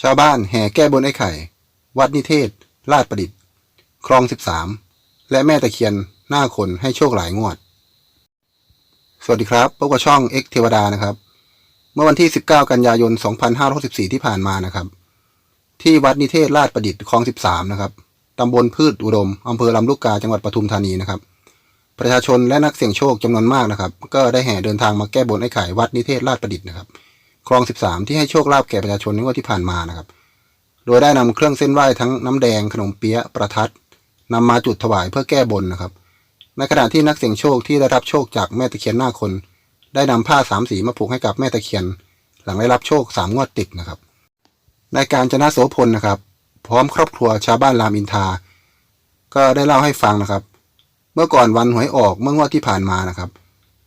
ชาวบ้านแห่แก้บนไอ้ไข่ วัดนิเทศ ลาดประดิษฐ์ คลอง 13 และแม่ตะเคียนหน้าคนให้โชคหลายงวด สวัสดีครับพบกับช่อง X เทวดานะครับ เมื่อวันที่ 19 กันยายน 2564 ที่ผ่านมานะครับ ที่วัดนิเทศลาดประดิษฐ์คลอง 13 นะครับตำบลพืชอุดมอำเภอลำลูกกาจังหวัดปทุมธานีนะครับ ประชาชนและนักเสี่ยงโชคจำนวนมากนะครับ ก็ได้แห่เดินทางมาแก้บนไอ้ไข่วัดนิเทศลาดประดิษฐ์นะครับ คลอง 13 ที่ให้โชคลาภแก่ประชาชนในงวดที่ผ่านมานะครับ โดยได้นำเครื่องเส้นไหว้ทั้งน้ำแดงขนมเปี๊ยะประทัดนำมาจุดถวายเพื่อแก้บนนะครับ ในขณะที่นักเสี่ยงโชคที่ได้รับโชคจากแม่ตะเคียนหน้าคน ได้นำผ้าสามสีมาผูกให้กับแม่ตะเคียน หลังได้รับโชคสามงวดติดนะครับในการจนะโสพลนะครับ พร้อมครอบครัวชาวบ้านรามอินทา ก็ได้เล่าให้ฟังนะครับ เมื่อก่อนวันหวยออกเมื่องวดที่ผ่านมานะครับ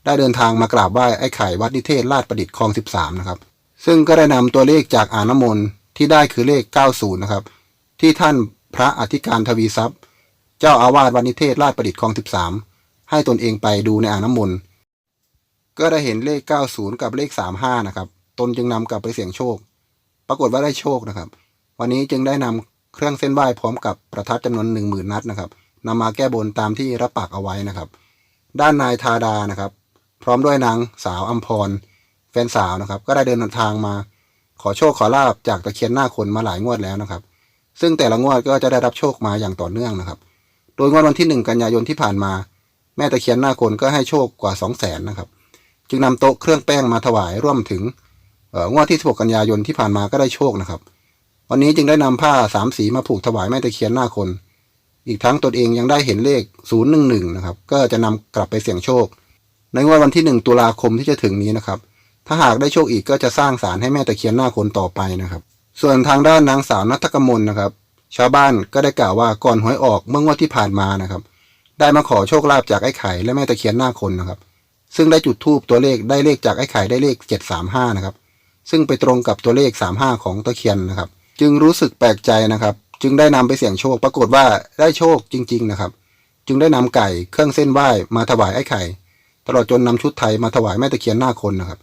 ได้เดินทางมากราบไหว้ไอ้ไข่วัดนิเทศลาดประดิษฐ์คลอง 13 นะครับ ซึ่งก็ได้นำตัวเลขจากอ่างน้ำมนต์ที่ได้คือเลข 90 นะครับ ที่ท่านพระอธิการทวีทรัพย์ เจ้าอาวาสวัดนิเทศลาดประดิษฐ์คลอง 13 ให้ตนเองไปดูในอ่างน้ำมนต์ก็ได้เห็นเลข 90 กับเลข 35 นะครับ ตนจึงนำกลับไปเสี่ยงโชค ปรากฏว่าได้โชคนะครับ วันนี้จึงได้นำเครื่องเส้นไหว้พร้อมกับประทัดจำนวน 10,000 นัดนะครับนำมาแก้บนตามที่รับปากเอาไว้นะครับ ด้านนายธาดานะครับ พร้อมด้วยนางสาวอัมพร แฟนสาวนะครับ ก็ได้เดินทางมา ขอโชคขอลาบจากตะเคียนหน้าคนมาหลายงวดแล้วนะครับ ซึ่งแต่ละงวดก็จะได้รับโชคมาอย่างต่อเนื่องนะครับ โดยงวดวันที่ 1 กันยายนที่ผ่านมา แม่ตะเคียนหน้าคนก็ให้โชคกว่า 2 0 0แสนนะครับ จึงนำโต๊ะเครื่องแป้งมาถวายร่วมถึงเอ่องวดที่ 16 กันยายนที่ผ่านมาก็ได้โชคนะครับ วันนี้จึงได้นำผ้าสามสีมาผูกถวายแม่ตะเคียนหน้าคน อีกทั้งตนเองยังได้เห็นเลข 011 นะครับ ก็จะนำกลับไปเสี่ยงโชค ในงวดวันที่ 1 ตุลาคมที่จะถึงนี้นะครับ ถ้าหากได้โชคอีกก็จะสร้างศาลให้แม่ตะเคียนหน้าคนต่อไปนะครับ ส่วนทางด้านนางสาวนัทกมลนะครับ ชาวบ้านก็ได้กล่าวว่าก่อนหวยออกเมื่องวดที่ผ่านมานะครับ ได้มาขอโชคลาภจากไอ้ไข่และแม่ตะเคียนหน้าคนนะครับ ซึ่งได้จุดทูบตัวเลขได้เลขจากไอ้ไข่ได้เลข 735นะครับ ซึ่งไปตรงกับตัวเลข 35 ของตะเคียนนะครับ จึงรู้สึกแปลกใจนะครับ จึงได้นำไปเสี่ยงโชค ปรากฏว่าได้โชคจริง ๆ นะครับ จึงได้นำไก่เครื่องเส้นไหว้มาถวายไอ้ไข่ ตลอดจนนำชุดไทยมาถวายแม่ตะเคียนหน้าคนนะครับ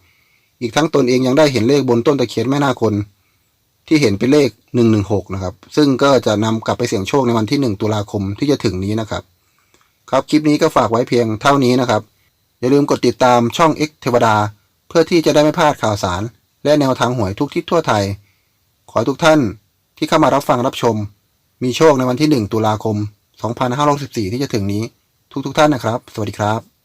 อีกทั้งตนเองยังได้เห็นเลขบนต้นตะเคียนแม่หน้าคน ที่เห็นเป็นเลข116นะครับ ซึ่งก็จะนำกลับไปเสี่ยงโชคในวันที่1ตุลาคมที่จะถึงนี้นะครับ ครับคลิปนี้ก็ฝากไว้เพียงเท่านี้นะครับ อย่าลืมกดติดตามช่อง X เทวดา เพื่อที่จะได้ไม่พลาดข่าวสาร และแนวทางหวยทุกทิศทั่วไทย ขอให้ทุกท่านที่เข้ามารับฟังรับชม มีโชคในวันที่ 1 ตุลาคม 2564 ที่จะถึงนี้ ทุกๆทท่านนะครับ สวัสดีครับ